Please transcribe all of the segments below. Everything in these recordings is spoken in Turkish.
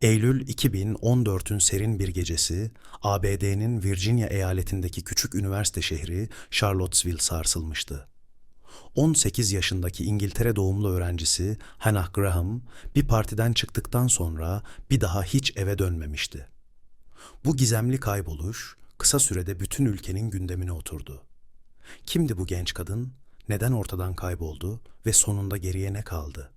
Eylül 2014'ün serin bir gecesi, ABD'nin Virginia eyaletindeki küçük üniversite şehri Charlottesville sarsılmıştı. 18 yaşındaki İngiltere doğumlu öğrencisi Hannah Graham, bir partiden çıktıktan sonra bir daha hiç eve dönmemişti. Bu gizemli kayboluş, kısa sürede bütün ülkenin gündemine oturdu. Kimdi bu genç kadın, neden ortadan kayboldu ve sonunda geriye ne kaldı?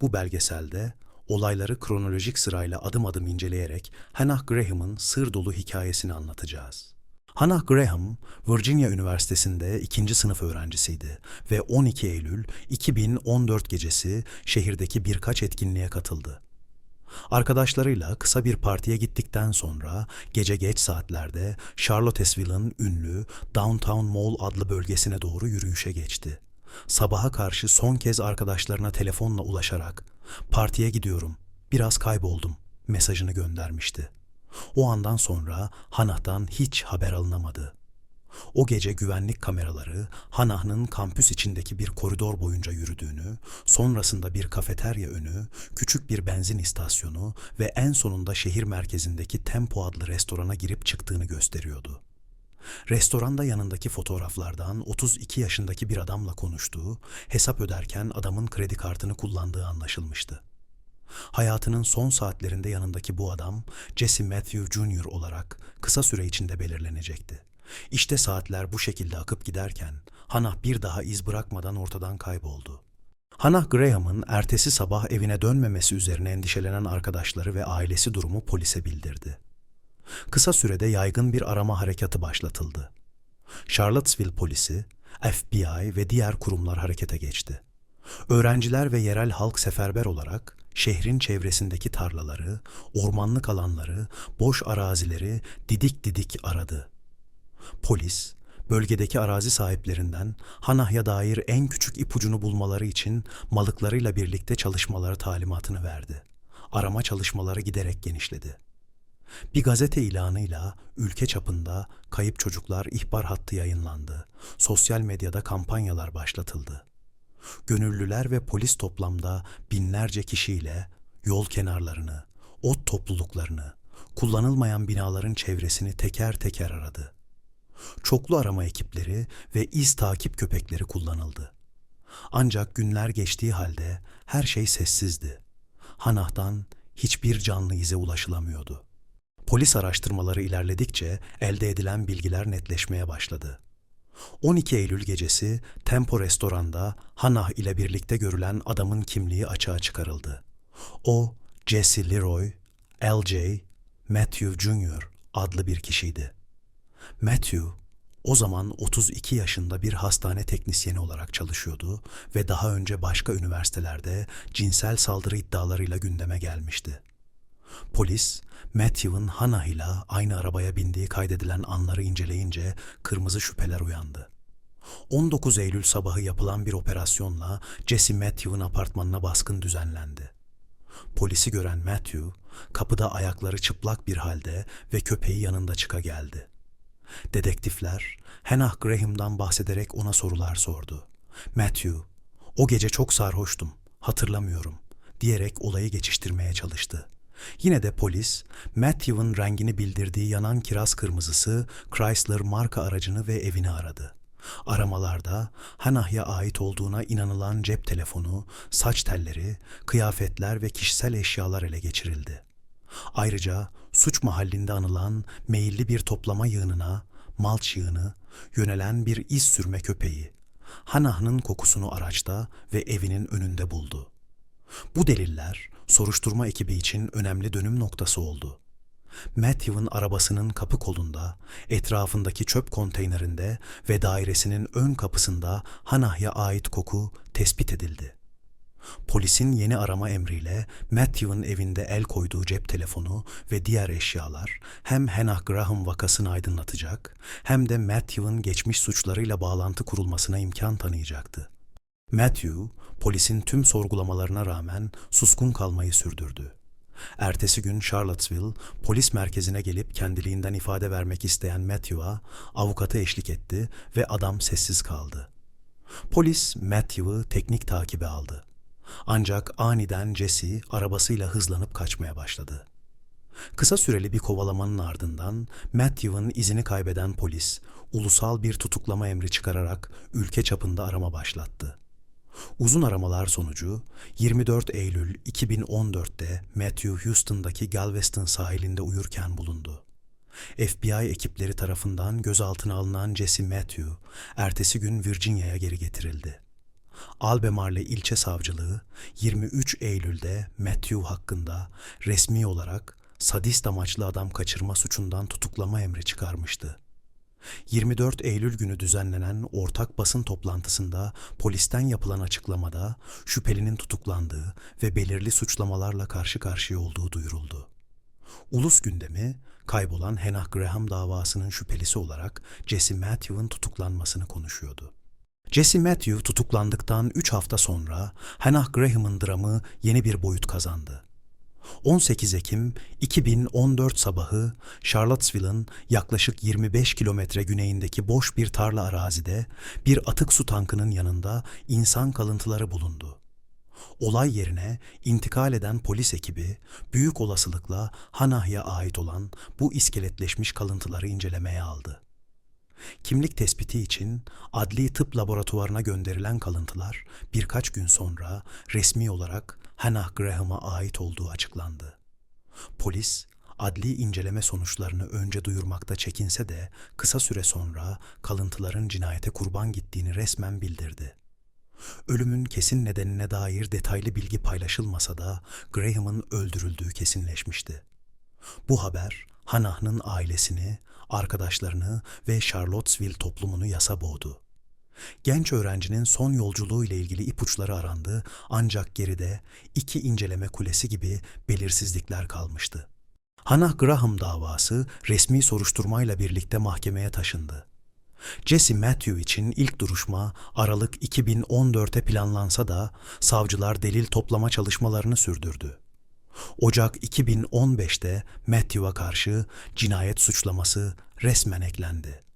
Bu belgeselde olayları kronolojik sırayla adım adım inceleyerek Hannah Graham'ın sır dolu hikayesini anlatacağız. Hannah Graham, Virginia Üniversitesi'nde ikinci sınıf öğrencisiydi ve 12 Eylül 2014 gecesi şehirdeki birkaç etkinliğe katıldı. Arkadaşlarıyla kısa bir partiye gittikten sonra gece geç saatlerde Charlottesville'ın ünlü Downtown Mall adlı bölgesine doğru yürüyüşe geçti. Sabaha karşı son kez arkadaşlarına telefonla ulaşarak "Partiye gidiyorum. Biraz kayboldum." mesajını göndermişti. O andan sonra Hanah'tan hiç haber alınamadı. O gece güvenlik kameraları Hanah'ın kampüs içindeki bir koridor boyunca yürüdüğünü, sonrasında bir kafeterya önü, küçük bir benzin istasyonu ve en sonunda şehir merkezindeki Tempo adlı restorana girip çıktığını gösteriyordu. Restoranda yanındaki fotoğraflardan 32 yaşındaki bir adamla konuştuğu, hesap öderken adamın kredi kartını kullandığı anlaşılmıştı. Hayatının son saatlerinde yanındaki bu adam Jesse Matthew Jr. olarak kısa süre içinde belirlenecekti. İşte saatler bu şekilde akıp giderken Hannah bir daha iz bırakmadan ortadan kayboldu. Hannah Graham'ın ertesi sabah evine dönmemesi üzerine endişelenen arkadaşları ve ailesi durumu polise bildirdi. Kısa sürede yaygın bir arama harekatı başlatıldı. Charlottesville polisi, FBI ve diğer kurumlar harekete geçti. Öğrenciler ve yerel halk seferber olarak şehrin çevresindeki tarlaları, ormanlık alanları, boş arazileri didik didik aradı. Polis, bölgedeki arazi sahiplerinden Hanah'ya dair en küçük ipucunu bulmaları için malıklarıyla birlikte çalışmaları talimatını verdi. Arama çalışmaları giderek genişledi. Bir gazete ilanıyla ülke çapında kayıp çocuklar ihbar hattı yayınlandı. Sosyal medyada kampanyalar başlatıldı. Gönüllüler ve polis toplamda binlerce kişiyle yol kenarlarını, ot topluluklarını, kullanılmayan binaların çevresini teker teker aradı. Çoklu arama ekipleri ve iz takip köpekleri kullanıldı. Ancak günler geçtiği halde her şey sessizdi. Hanah'tan hiçbir canlı ize ulaşılamıyordu. Polis araştırmaları ilerledikçe elde edilen bilgiler netleşmeye başladı. 12 Eylül gecesi Tempo restoranda Hannah ile birlikte görülen adamın kimliği açığa çıkarıldı. O, Jesse Leroy, LJ, Matthew Jr. adlı bir kişiydi. Matthew, o zaman 32 yaşında bir hastane teknisyeni olarak çalışıyordu ve daha önce başka üniversitelerde cinsel saldırı iddialarıyla gündeme gelmişti. Polis, Matthew'ın Hannah ile aynı arabaya bindiği kaydedilen anları inceleyince kırmızı şüpheler uyandı. 19 Eylül sabahı yapılan bir operasyonla Jesse Matthew'ın apartmanına baskın düzenlendi. Polisi gören Matthew, kapıda ayakları çıplak bir halde ve köpeği yanında çıka geldi. Dedektifler, Hannah Graham'dan bahsederek ona sorular sordu. Matthew, o gece çok sarhoştum, hatırlamıyorum, diyerek olayı geçiştirmeye çalıştı. Yine de polis, Matthew'ın rengini bildirdiği yanan kiraz kırmızısı Chrysler marka aracını ve evini aradı. Aramalarda Hannah'ya ait olduğuna inanılan cep telefonu, saç telleri, kıyafetler ve kişisel eşyalar ele geçirildi. Ayrıca suç mahallinde anılan meyilli bir toplama yığınına, malç yığını, yönelen bir iz sürme köpeği, Hannah'ın kokusunu araçta ve evinin önünde buldu. Bu deliller soruşturma ekibi için önemli dönüm noktası oldu. Matthew'ın arabasının kapı kolunda, etrafındaki çöp konteynerinde ve dairesinin ön kapısında Hanah'ya ait koku tespit edildi. Polisin yeni arama emriyle Matthew'ın evinde el koyduğu cep telefonu ve diğer eşyalar hem Hannah Graham vakasını aydınlatacak hem de Matthew'ın geçmiş suçlarıyla bağlantı kurulmasına imkan tanıyacaktı. Matthew, polisin tüm sorgulamalarına rağmen suskun kalmayı sürdürdü. Ertesi gün Charlottesville polis merkezine gelip kendiliğinden ifade vermek isteyen Matthew'a avukatı eşlik etti ve adam sessiz kaldı. Polis Matthew'ı teknik takibe aldı. Ancak aniden Jesse arabasıyla hızlanıp kaçmaya başladı. Kısa süreli bir kovalamanın ardından Matthew'ın izini kaybeden polis ulusal bir tutuklama emri çıkararak ülke çapında arama başlattı. Uzun aramalar sonucu 24 Eylül 2014'te Matthew Houston'daki Galveston sahilinde uyurken bulundu. FBI ekipleri tarafından gözaltına alınan Jesse Matthew, ertesi gün Virginia'ya geri getirildi. Albemarle ilçe savcılığı 23 Eylül'de Matthew hakkında resmi olarak sadist amaçlı adam kaçırma suçundan tutuklama emri çıkarmıştı. 24 Eylül günü düzenlenen ortak basın toplantısında polisten yapılan açıklamada şüphelinin tutuklandığı ve belirli suçlamalarla karşı karşıya olduğu duyuruldu. Ulus gündemi kaybolan Hannah Graham davasının şüphelisi olarak Jesse Matthew'ın tutuklanmasını konuşuyordu. Jesse Matthew tutuklandıktan 3 hafta sonra Hannah Graham'ın dramı yeni bir boyut kazandı. 18 Ekim 2014 sabahı Charlottesville'ın yaklaşık 25 kilometre güneyindeki boş bir tarla arazide bir atık su tankının yanında insan kalıntıları bulundu. Olay yerine intikal eden polis ekibi büyük olasılıkla Hanah'ya ait olan bu iskeletleşmiş kalıntıları incelemeye aldı. Kimlik tespiti için adli tıp laboratuvarına gönderilen kalıntılar birkaç gün sonra resmi olarak Hannah Graham'a ait olduğu açıklandı. Polis, adli inceleme sonuçlarını önce duyurmakta çekinse de kısa süre sonra kalıntıların cinayete kurban gittiğini resmen bildirdi. Ölümün kesin nedenine dair detaylı bilgi paylaşılmasa da Graham'ın öldürüldüğü kesinleşmişti. Bu haber Hannah'ın ailesini, arkadaşlarını ve Charlottesville toplumunu yasa boğdu. Genç öğrencinin son yolculuğu ile ilgili ipuçları arandı ancak geride iki inceleme kulesi gibi belirsizlikler kalmıştı. Hannah Graham davası resmi soruşturmayla birlikte mahkemeye taşındı. Jesse Matthew için ilk duruşma Aralık 2014'e planlansa da savcılar delil toplama çalışmalarını sürdürdü. Ocak 2015'te Matthew'a karşı cinayet suçlaması resmen eklendi.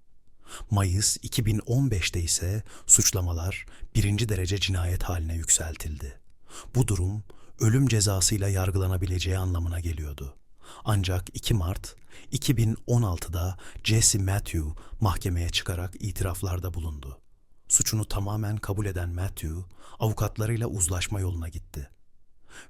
Mayıs 2015'te ise suçlamalar birinci derece cinayet haline yükseltildi. Bu durum ölüm cezasıyla yargılanabileceği anlamına geliyordu. Ancak 2 Mart 2016'da Jesse Matthew mahkemeye çıkarak itiraflarda bulundu. Suçunu tamamen kabul eden Matthew, avukatlarıyla uzlaşma yoluna gitti.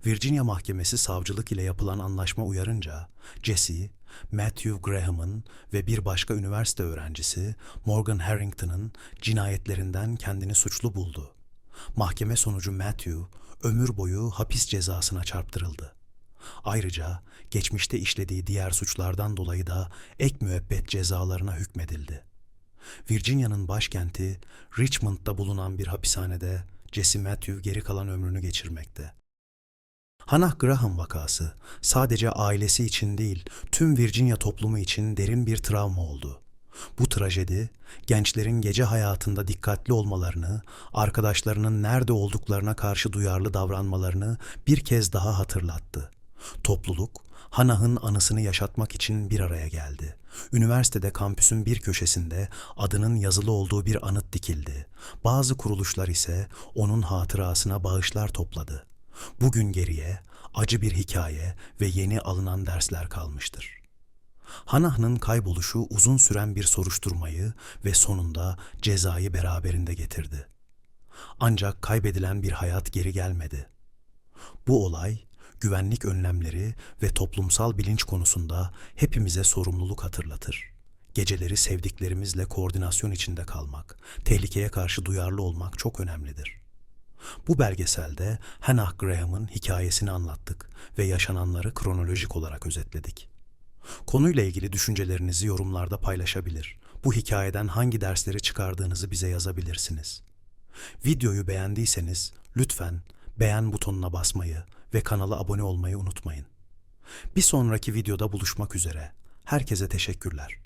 Virginia Mahkemesi savcılık ile yapılan anlaşma uyarınca Jesse, Matthew Graham'ın ve bir başka üniversite öğrencisi Morgan Harrington'ın cinayetlerinden kendini suçlu buldu. Mahkeme sonucu Matthew ömür boyu hapis cezasına çarptırıldı. Ayrıca geçmişte işlediği diğer suçlardan dolayı da ek müebbet cezalarına hükmedildi. Virginia'nın başkenti Richmond'da bulunan bir hapishanede Jesse Matthew geri kalan ömrünü geçirmekte. Hannah Graham vakası sadece ailesi için değil, tüm Virginia toplumu için derin bir travma oldu. Bu trajedi, gençlerin gece hayatında dikkatli olmalarını, arkadaşlarının nerede olduklarına karşı duyarlı davranmalarını bir kez daha hatırlattı. Topluluk, Hannah'ın anısını yaşatmak için bir araya geldi. Üniversitede kampüsün bir köşesinde adının yazılı olduğu bir anıt dikildi. Bazı kuruluşlar ise onun hatırasına bağışlar topladı. Bugün geriye acı bir hikaye ve yeni alınan dersler kalmıştır. Hanah'ın kayboluşu uzun süren bir soruşturmayı ve sonunda cezayı beraberinde getirdi. Ancak kaybedilen bir hayat geri gelmedi. Bu olay güvenlik önlemleri ve toplumsal bilinç konusunda hepimize sorumluluk hatırlatır. Geceleri sevdiklerimizle koordinasyon içinde kalmak, tehlikeye karşı duyarlı olmak çok önemlidir. Bu belgeselde Hannah Graham'ın hikayesini anlattık ve yaşananları kronolojik olarak özetledik. Konuyla ilgili düşüncelerinizi yorumlarda paylaşabilir. Bu hikayeden hangi dersleri çıkardığınızı bize yazabilirsiniz. Videoyu beğendiyseniz lütfen beğen butonuna basmayı ve kanala abone olmayı unutmayın. Bir sonraki videoda buluşmak üzere. Herkese teşekkürler.